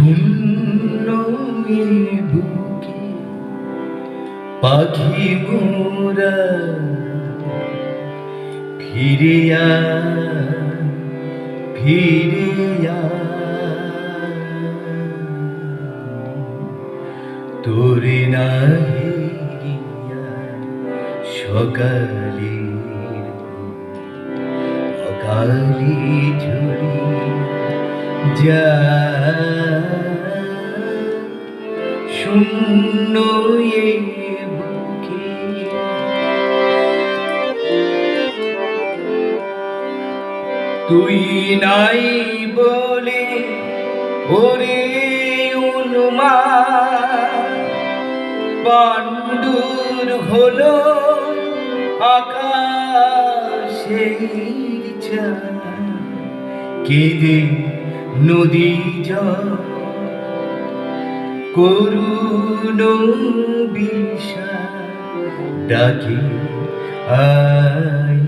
শূন্য পাখি মোরা ফিরে আয়, ফিরে আয়। তোরে না হেরিয়া সকালে অকালি ঝরি যা শূন্য বুকে তুই নাই বলে ওরে উন্মা পাণ্ডুর হলো আকাশের চাঁদ। কেঁদে নদী জল করুণ বিষা ডাকে আই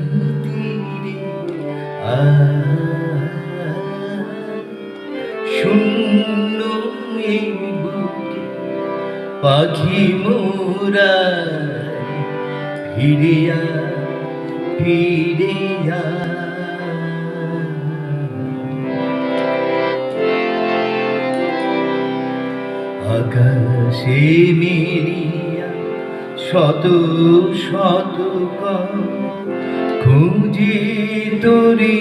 পাখি মোরা ফিরিয়া ফিরিয়া আকাশে মেরিয়া শত শত খুঁজে তোরে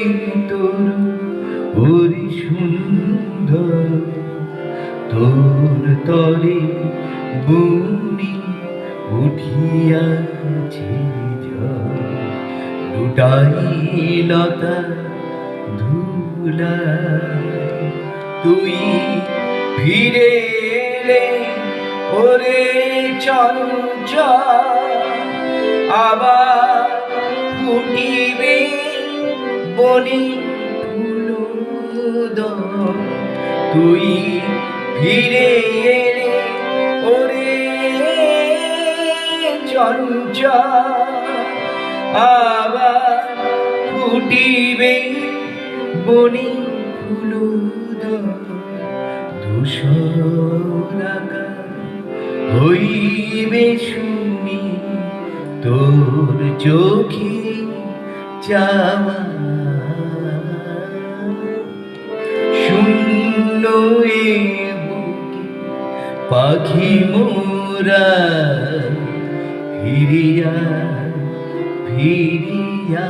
তোর ওরে সুন্দর তোর তরে বুনি উঠিয়াছে। লুটাই লতা ধুলা তুই ফিরে এলে ওরে চঞ্চল আবার ফুটিবে বনি ফুল তুই ফিরে এলে ওরে চঞ্চল আবার ফুটিবে বনি ফুল ধূসরাকা হইবে শুনি তোর চোখে চাওয়া। শূন্য পাখি মোরা ফিরিয়া ফিরিয়া